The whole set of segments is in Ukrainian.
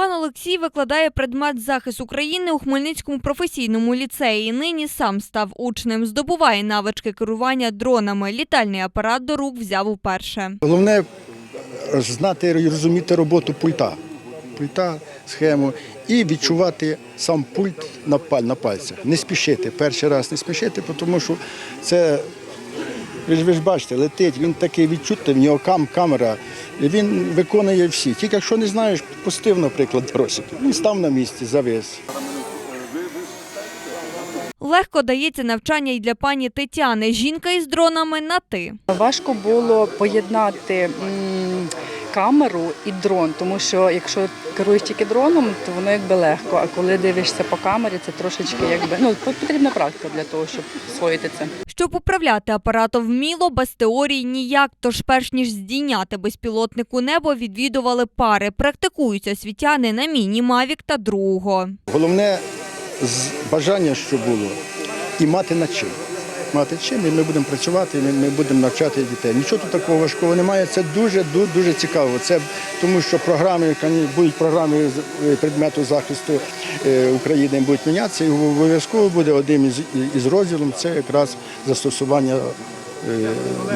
Пан Олексій викладає предмет захист України у Хмельницькому професійному ліцеї. Нині сам став учнем, здобуває навички керування дронами. Літальний апарат до рук взяв уперше. Головне знати і розуміти роботу пульта. Пульта, схему і відчувати сам пульт на пальцях. Не спішити. Перший раз не спішити, тому що це, ви ж, ви ж бачите, летить, він такий відчутний, в нього кам, камера, і він виконує всі. Тільки якщо не знаєш, пустив, наприклад, бросик. Він став на місці, завис. Легко дається навчання й для пані Тетяни. Жінка із дронами на ти. Важко було поєднати м, камеру і дрон, тому що якщо керуєш тільки дроном, то воно якби легко. А коли дивишся по камері, це трошечки якби ну потрібна практика для того, щоб освоїти це. Щоб управляти апаратом вміло, без теорії ніяк. Тож, перш ніж здійняти безпілотнику небо, відвідували пари. Практикуються світяни на міні Мавік та другого. Головне бажання, що було, і мати на чим. Мати чим, і ми будемо працювати, і ми, будемо навчати дітей. Нічого тут такого важкого немає. Це дуже дуже, дуже цікаво. Це тому, що програми будуть програми е, предмету захисту е, України будуть мінятися, і обов'язково буде одним із, із розділом це якраз застосування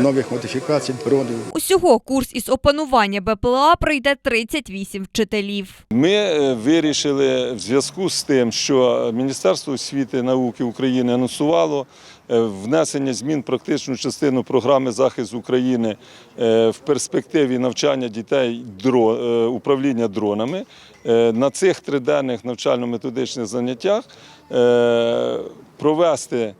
нових модифікацій дронів. Усього курс із опанування БПЛА пройде 38 вчителів. Ми е, вирішили в зв'язку з тим, що Міністерство освіти і науки України анонсувало е, внесення змін практичну частину програми захисту України е, в перспективі навчання дітей е, управління дронами. Е, На цих триденних навчально-методичних заняттях е, провести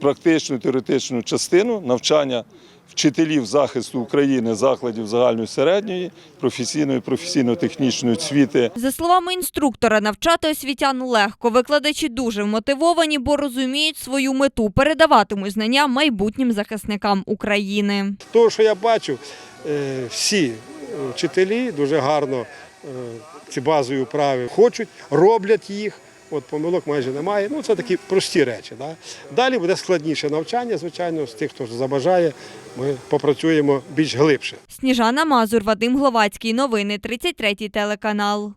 практичну теоретичну частину навчання вчителів захисту України закладів загальної середньої, професійної, професійно-технічної освіти. За словами інструктора, навчати освітян легко. Викладачі дуже вмотивовані, бо розуміють свою мету передаватимуть знання майбутнім захисникам України. того, що я бачу, е, всі вчителі дуже гарно е, ці базові вправи хочуть, роблять їх. От помилок майже немає. Ну це такі прості речі. Да? Далі буде складніше навчання, звичайно, з тих, хто забажає, ми попрацюємо більш глибше. Сніжана Мазур, Вадим Гловацький. Новини 33 телеканал.